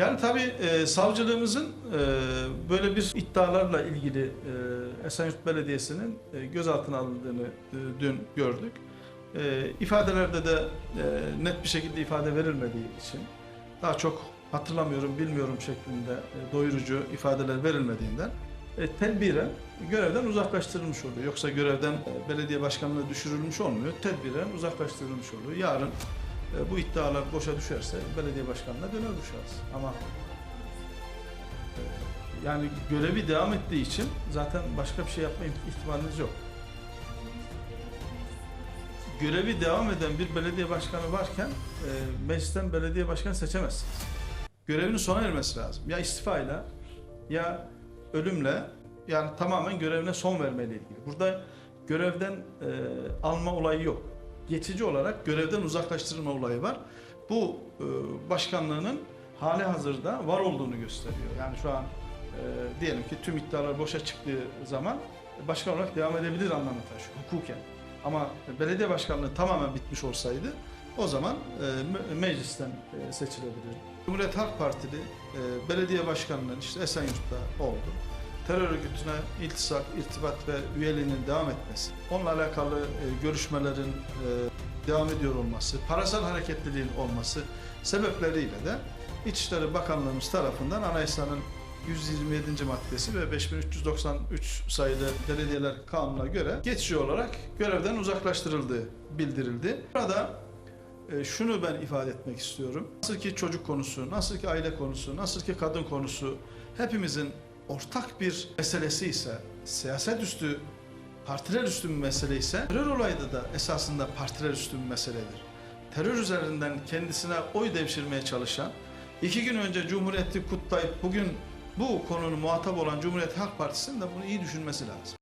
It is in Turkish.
Yani tabii e, savcılığımızın e, böyle bir iddialarla ilgili e, Esenyurt Belediyesi'nin e, gözaltına alındığını e, dün gördük. E, ifadelerde de e, net bir şekilde ifade verilmediği için daha çok hatırlamıyorum, bilmiyorum şeklinde e, doyurucu ifadeler verilmediğinden e, tedbiren görevden uzaklaştırılmış oluyor. Yoksa görevden e, belediye başkanlığı düşürülmüş olmuyor. Tedbiren uzaklaştırılmış oluyor. Yarın bu iddialar boşa düşerse belediye başkanına döner düşeriz. Ama e, yani görevi devam ettiği için zaten başka bir şey yapma ihtimaliniz yok. Görevi devam eden bir belediye başkanı varken e, meclisten belediye başkanı seçemezsiniz. Görevinin sona ermesi lazım. Ya istifayla ya ölümle yani tamamen görevine son vermeyle ilgili. Burada görevden e, alma olayı yok. Geçici olarak görevden uzaklaştırılma olayı var. Bu e, başkanlığının hali hazırda var olduğunu gösteriyor. Yani şu an e, diyelim ki tüm iddialar boşa çıktığı zaman başkan olarak devam edebilir anlamı taşıyor hukuken. Ama belediye başkanlığı tamamen bitmiş olsaydı o zaman e, me- meclisten e, seçilebilir. Cumhuriyet Halk Partili e, belediye başkanının işte Esenyurt'ta oldu. Terör örgütüne iltisak, irtibat ve üyeliğinin devam etmesi, onunla alakalı e, görüşmelerin e, devam ediyor olması, parasal hareketliliğin olması sebepleriyle de İçişleri Bakanlığımız tarafından anayasanın 127. maddesi ve 5393 sayılı belediyeler kanununa göre geçici olarak görevden uzaklaştırıldığı bildirildi. Burada e, şunu ben ifade etmek istiyorum. Nasıl ki çocuk konusu, nasıl ki aile konusu, nasıl ki kadın konusu hepimizin ortak bir meselesi ise, siyaset üstü, partiler üstü bir mesele ise, terör olayı da esasında partiler üstü bir meseledir. Terör üzerinden kendisine oy devşirmeye çalışan, iki gün önce Cumhuriyeti kutlayıp bugün bu konunun muhatap olan Cumhuriyet Halk Partisi'nin de bunu iyi düşünmesi lazım.